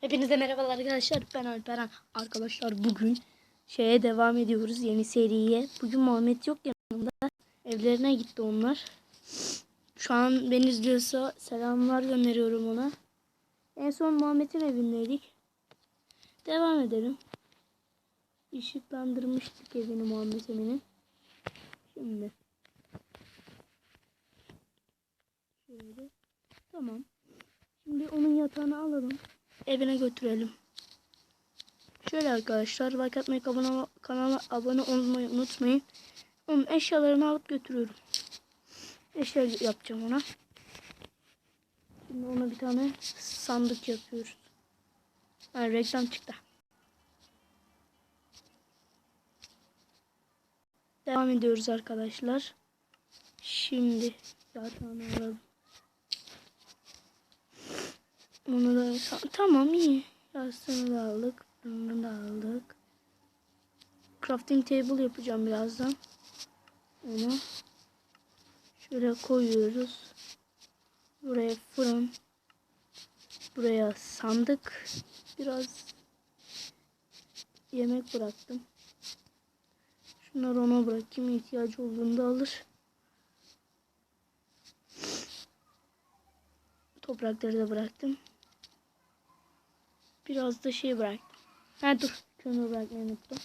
Hepinize merhabalar arkadaşlar. Ben Alperen. Arkadaşlar bugün şeye devam ediyoruz yeni seriye. Bugün Muhammed yok yanımda. Evlerine gitti onlar. Şu an beni izliyorsa selamlar gönderiyorum ona. En son Muhammed'in evindeydik. Devam edelim. Işıklandırmıştık evini Muhammed Emin'in. Şimdi. Şöyle. Tamam. Şimdi onun yatağını alalım evine götürelim. Şöyle arkadaşlar like atmayı kanala, kanala abone olmayı unutmayın. Onun eşyalarını alıp götürüyorum. Eşya yapacağım ona. Şimdi ona bir tane sandık yapıyoruz. Ha, reklam çıktı. Devam ediyoruz arkadaşlar. Şimdi yatağını alalım. Onu da tamam iyi. Yastığını da aldık. Bunu da aldık. Crafting table yapacağım birazdan. Onu şöyle koyuyoruz. Buraya fırın. Buraya sandık. Biraz yemek bıraktım. Şunları ona bırakayım. ihtiyacı olduğunda alır. Toprakları da bıraktım. Biraz da şey bıraktım. Ha dur. Kömür bırakmayı unuttum.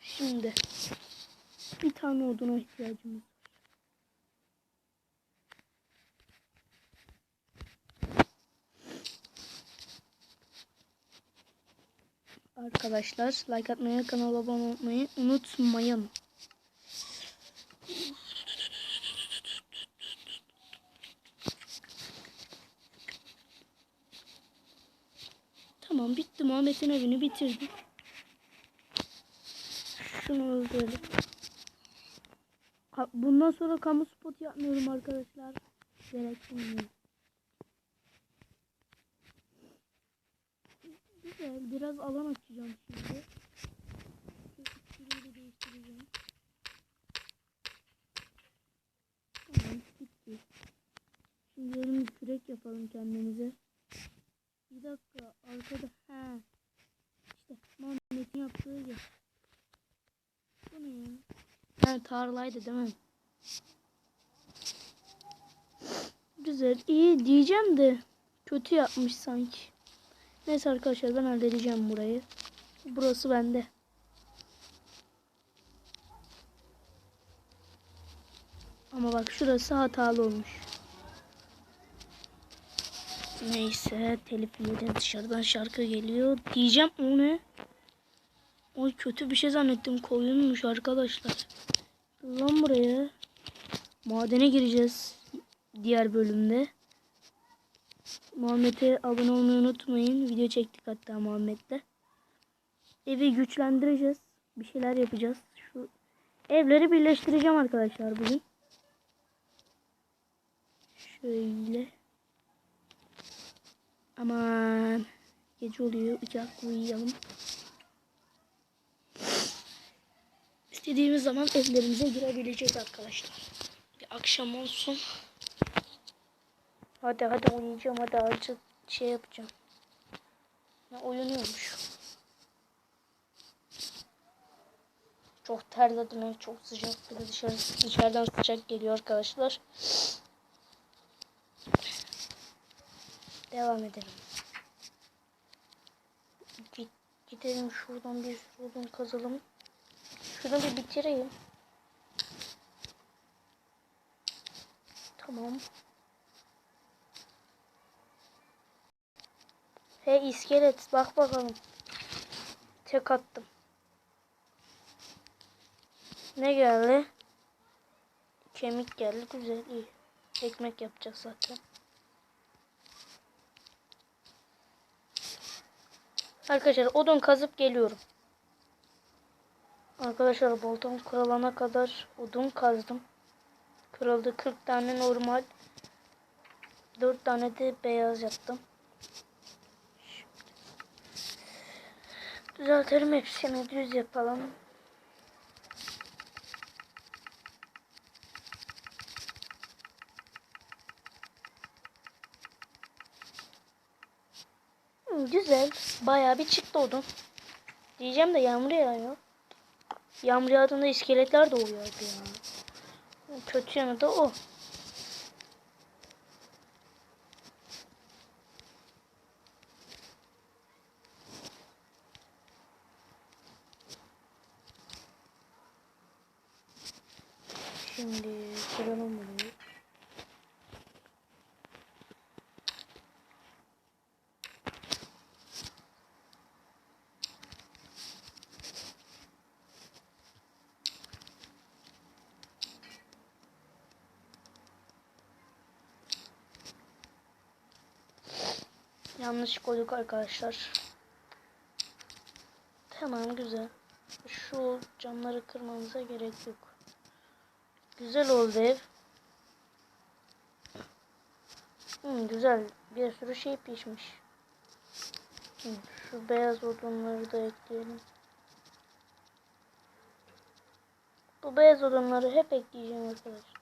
Şimdi bir tane oduna ihtiyacımız var. Arkadaşlar like atmayı, kanala abone olmayı unutmayın. Tamam bitti. Muhammed'in evini bitirdim. Şunu öldürelim. Bundan sonra kamu spot yapmıyorum arkadaşlar. Gerekmiyor. Güzel. Biraz alan açacağım şimdi. Şu içeriği de değiştireceğim. Tamam bitti. Şimdi yarın bir kürek yapalım kendimize. Bir dakika arkada ha işte Muhammed'in yaptığı yer. Bu ne ya? Ha tarlaydı değil mi? Güzel iyi diyeceğim de kötü yapmış sanki. Neyse arkadaşlar ben halledeceğim burayı. Burası bende. Ama bak şurası hatalı olmuş. Neyse telif dışarıdan şarkı geliyor. Diyeceğim o ne? Oy kötü bir şey zannettim. Koyunmuş arkadaşlar. Lan buraya. Madene gireceğiz. Diğer bölümde. Muhammed'e abone olmayı unutmayın. Video çektik hatta Muhammed'le. Evi güçlendireceğiz. Bir şeyler yapacağız. Şu evleri birleştireceğim arkadaşlar bugün. Şöyle. Aman. Gece oluyor. Uçak uyuyalım. İstediğimiz zaman evlerimize girebileceğiz arkadaşlar. Bir akşam olsun. Hadi hadi oynayacağım. Hadi acı şey yapacağım. Ne oynuyormuş. Çok terledim. Çok sıcak. Dışarı, dışarıdan sıcak geliyor arkadaşlar. Devam edelim. Git, gidelim şuradan bir odun kazalım. Şunu bir bitireyim. Tamam. He iskelet bak bakalım. Tek attım. Ne geldi? Kemik geldi güzel iyi. Ekmek yapacağız zaten. Arkadaşlar odun kazıp geliyorum. Arkadaşlar boltam kırılana kadar odun kazdım. Kırıldı 40 tane normal. 4 tane de beyaz yaptım. Düzeltelim hepsini düz yapalım. Güzel. Bayağı bir çıktı odun. Diyeceğim de yağmur yağıyor. Yağmur yağdığında iskeletler doğuyor ya. Kötü yanı da o. Şimdi kıralım burayı. Yanlış koyduk arkadaşlar. Tamam güzel. Şu camları kırmamıza gerek yok. Güzel oldu ev. Hmm, güzel. Bir sürü şey pişmiş. Hmm, şu beyaz odunları da ekleyelim. Bu beyaz odunları hep ekleyeceğim arkadaşlar.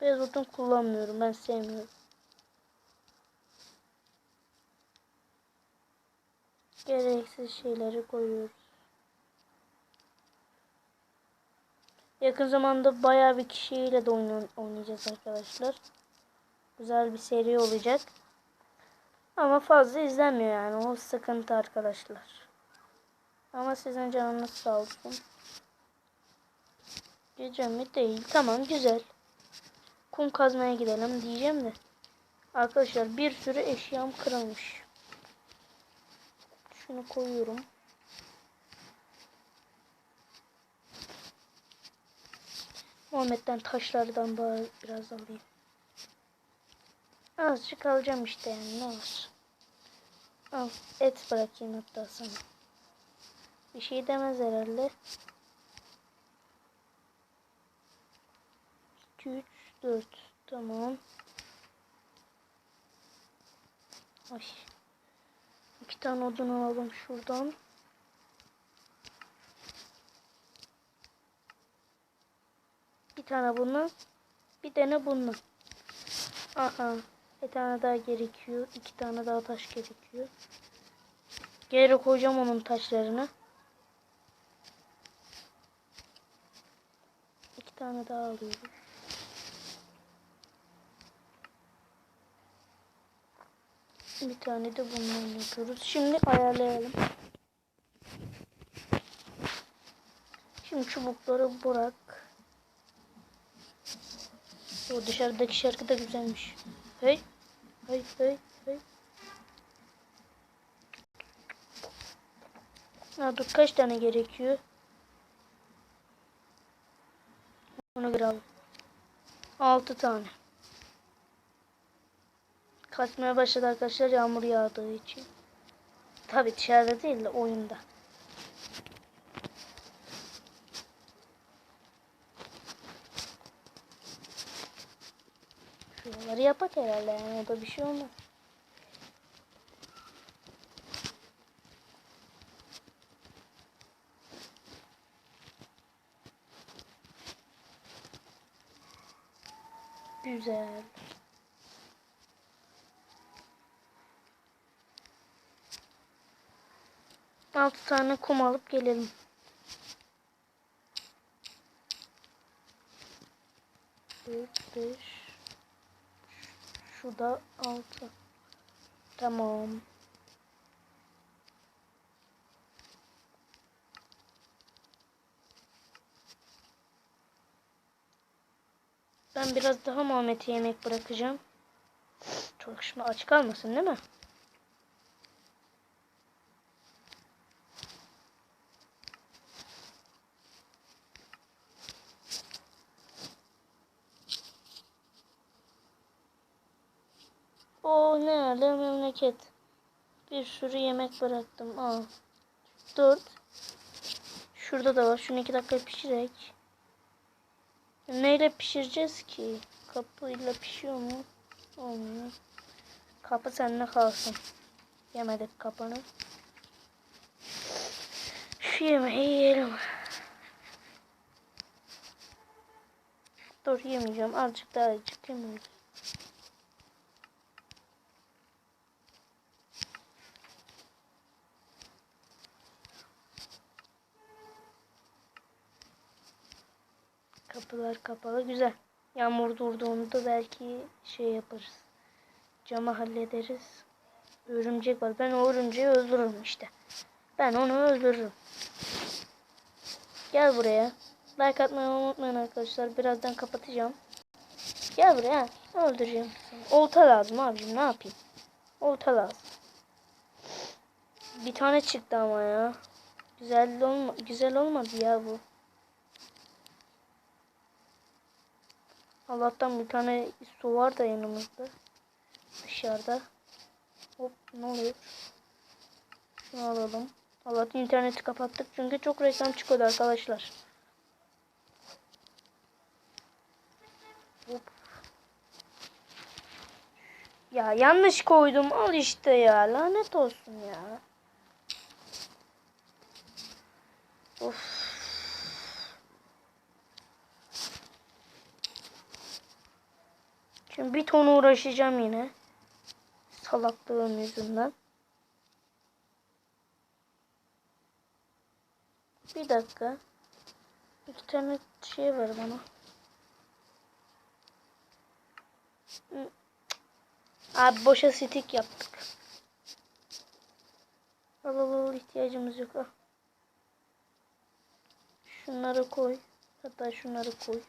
Beyaz odun kullanmıyorum. Ben sevmiyorum. Gereksiz şeyleri koyuyoruz. Yakın zamanda bayağı bir kişiyle de oynayacağız arkadaşlar. Güzel bir seri olacak. Ama fazla izlenmiyor yani. O sıkıntı arkadaşlar. Ama sizin canınız sağ olsun. Gece mi? Değil. Tamam güzel. Kum kazmaya gidelim diyeceğim de. Arkadaşlar bir sürü eşyam kırılmış. Şunu koyuyorum. Muhammed'den taşlardan biraz alayım. Azıcık alacağım işte yani ne var. Al et bırakayım hatta sana. Bir şey demez herhalde. 2, 3, 4. Tamam. Ay. İki tane odun alalım şuradan. Bir tane bundan. Bir tane bundan. Aha. Bir tane daha gerekiyor. İki tane daha taş gerekiyor. Geri koyacağım onun taşlarını. İki tane daha alıyorum. Bir tane de bundan yapıyoruz. Şimdi ayarlayalım. Şimdi çubukları bırak. O dışarıdaki şarkı da güzelmiş. Hey. Hey hey hey. Ha, dur kaç tane gerekiyor? Onu bir al. 6 tane. Kaçmaya başladı arkadaşlar yağmur yağdığı için. Tabi dışarıda değil de oyunda. Şuraları yapak herhalde yani o bir şey olmaz. Güzel. Altı tane kum alıp gelelim. Dört, beş. Şu da altı. Tamam. Ben biraz daha Muhammed'e yemek bırakacağım. Çok şimdi aç kalmasın değil mi? O ne hale memleket. Bir sürü yemek bıraktım. Al. Dört. Şurada da var. Şunu iki dakika pişirek. Neyle pişireceğiz ki? Kapıyla pişiyor mu? Olmuyor. Kapı seninle kalsın. Yemedik kapını. Şu yemeği yiyelim. Dur yemeyeceğim. Azıcık daha azıcık yemeyeceğim. Kapılar kapalı. Güzel. Yağmur durduğunda belki şey yaparız. Camı hallederiz. Örümcek var. Ben o örümceği öldürürüm işte. Ben onu öldürürüm. Gel buraya. Like atmayı unutmayın arkadaşlar. Birazdan kapatacağım. Gel buraya. Öldüreceğim seni. Olta lazım abicim. Ne yapayım? Olta lazım. Bir tane çıktı ama ya. Güzel olma güzel olmadı ya bu. Allah'tan bir tane su var da yanımızda. Dışarıda. Hop ne oluyor? Şunu alalım. Allah'tan interneti kapattık çünkü çok reklam çıkıyordu arkadaşlar. Hop. Ya yanlış koydum al işte ya lanet olsun ya. Of. Şimdi bir ton uğraşacağım yine. Salaklığım yüzünden. Bir dakika. İki tane şey ver bana. Abi boşa stick yaptık. Al al al ihtiyacımız yok. Al. Şunları koy. Hatta şunları koy.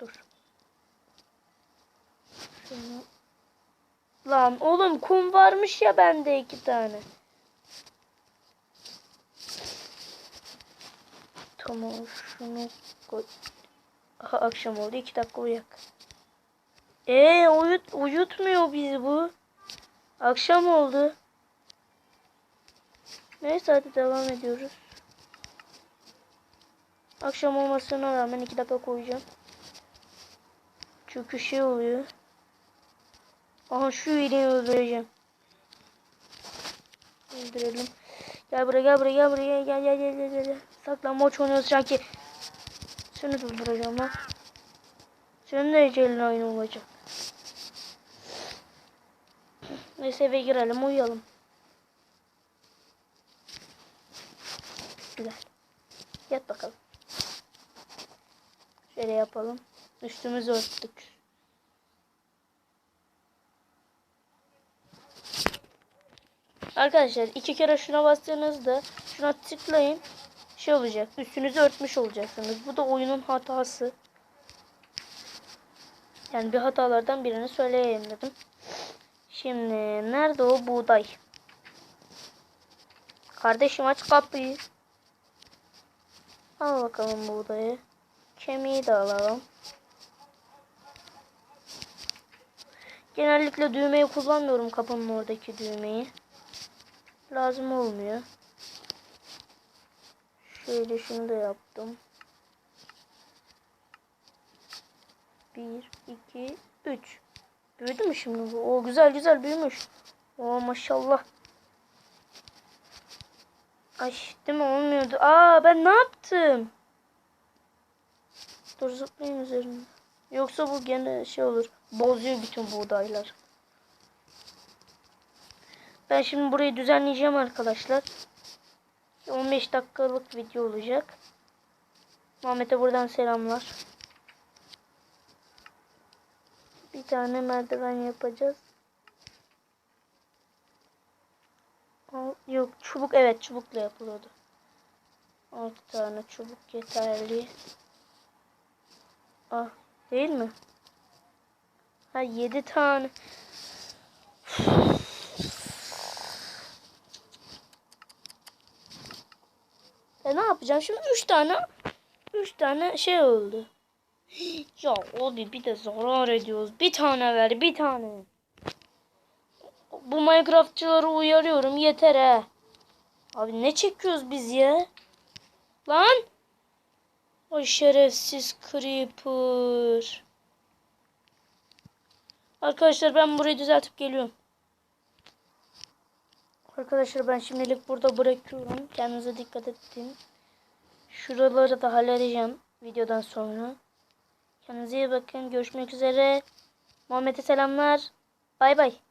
Dur. Şunu. Lan oğlum kum varmış ya bende iki tane. Tamam şunu koy. Aha akşam oldu. iki dakika uyak. Ee uyut, uyutmuyor bizi bu. Akşam oldu. Neyse hadi devam ediyoruz. Akşam olmasına rağmen iki dakika koyacağım. Çünkü şey oluyor. Aha şu iyiliği öldüreceğim. Öldürelim. Gel buraya gel buraya gel buraya gel gel gel gel gel. gel. Saklanmaç oynuyoruz sanki. Seni durduracağım lan. Senin de ecelin aynı olacak. Neyse eve girelim uyuyalım. Güzel. Yat bakalım. Şöyle yapalım. Üstümüzü örttük. Arkadaşlar iki kere şuna bastığınızda şuna tıklayın. Şey olacak. Üstünüzü örtmüş olacaksınız. Bu da oyunun hatası. Yani bir hatalardan birini söyleyeyim dedim. Şimdi nerede o buğday? Kardeşim aç kapıyı. Al bakalım buğdayı. Kemiği de alalım. Genellikle düğmeyi kullanmıyorum kapının oradaki düğmeyi. Lazım olmuyor. Şöyle şunu da yaptım. 1, 2, 3. Büyüdü mü şimdi bu? O güzel güzel büyümüş. Oo maşallah. Ay değil mi olmuyordu. Aa ben ne yaptım? Dur zıplayayım üzerine. Yoksa bu gene şey olur. Bozuyor bütün buğdaylar. Ben şimdi burayı düzenleyeceğim arkadaşlar. 15 dakikalık video olacak. Muhammed'e buradan selamlar. Bir tane merdiven yapacağız. Yok çubuk evet çubukla yapılıyordu. 6 tane çubuk yeterli. Ah değil mi? Ha 7 tane. Ne yapacağım şimdi 3 tane 3 tane şey oldu. Ya abi bir de zarar ediyoruz. Bir tane ver bir tane. Bu Minecraftçıları uyarıyorum yeter he. Abi ne çekiyoruz biz ya? Lan. O şerefsiz creeper. Arkadaşlar ben burayı düzeltip geliyorum. Arkadaşlar ben şimdilik burada bırakıyorum. Kendinize dikkat edin. Şuraları da halledeceğim videodan sonra. Kendinize iyi bakın. Görüşmek üzere. Muhammed'e selamlar. Bay bay.